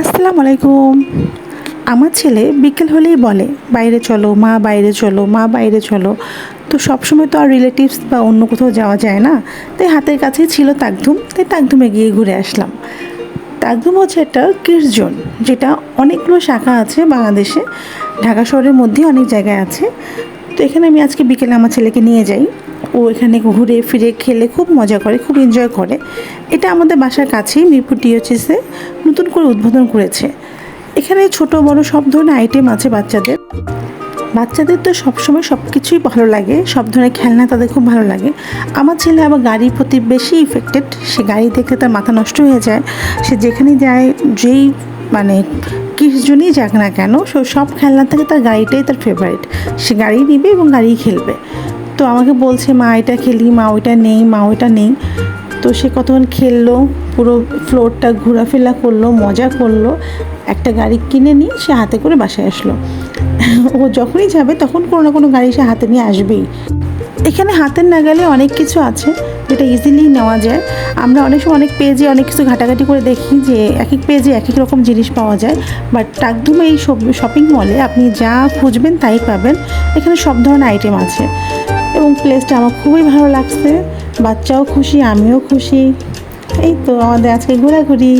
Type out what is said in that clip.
আসসালামু আলাইকুম। আমার ছেলে বিকেল হলেই বলে, বাইরে চলো, মা বাইরে চলো, মা বাইরে চলো। তো সবসময় তো আর রিলেটিভস বা অন্য কোথাও যাওয়া যায় না। তাই হাতের কাছেই ছিল তাকধুম, তাই তাকধুমে গিয়ে ঘুরে আসলাম। তাকধুম হচ্ছে একটা কিডস জোন যেটা অনেকগুলো শাখা আছে বাংলাদেশে। ঢাকা শহরের মধ্যে অনেক জায়গায় আছে। তো এখানে আমি আজকে বিকেলে আমার ছেলেকে নিয়ে যাই। ও এখানে ঘুরে ফিরে খেলে খুব মজা করে, খুব এনজয় করে। এটা আমাদের বাসার কাছেই মিরপুর টিওচিসে নতুন করে উদ্বোধন করেছে। এখানে ছোট বড় সব ধরনের আইটেম আছে বাচ্চাদের। বাচ্চাদের তো সবসময় সব কিছুই ভালো লাগে, সব ধরনের খেলনা তাদের খুব ভালো লাগে। আমার ছেলে আবার গাড়ির প্রতি বেশি ইফেক্টেড সে গাড়ি দেখলে তার মাথা নষ্ট হয়ে যায়। সে যেখানে যায়, যেই মানে কিছুজনই যাক না কেন, সে সব খেলনা থেকে তার গাড়িটাই তার ফেভারিট সে গাড়ি নিবে এবং গাড়ি খেলবে। তো আমাকে বলছে, মা, এটা খেলি, মা, ওইটা নেই, মা, ওইটা নেই। তো সে কতক্ষণ খেললো, পুরো ফ্লোরটা ঘোরাফেরা করল, মজা করল, একটা গাড়ি কিনে নিয়ে সে হাতে করে বাসায় আসলো। ও যখনই যাবে তখন কোনো না কোনো গাড়ি সে হাতে নিয়ে আসবেই। এখানে হাতের নাগালে অনেক কিছু আছে, যেটা ইজিলি নেওয়া যায়। আমরা অনেক সময় অনেক পেজে অনেক কিছু ঘাটাঘাটি করে দেখি যে এক এক পেজে এক এক রকম জিনিস পাওয়া যায়। বাট টাকদুমে এই শপিং মলে আপনি যা খুঁজবেন তাই পাবেন। এখানে সব ধরনের আইটেম আছে। এবং প্লেসটা আমার খুবই ভালো লাগছে। বাচ্চাও খুশি আমিও খুশি। এই তো আমাদের আজকে ঘোরাঘুরি।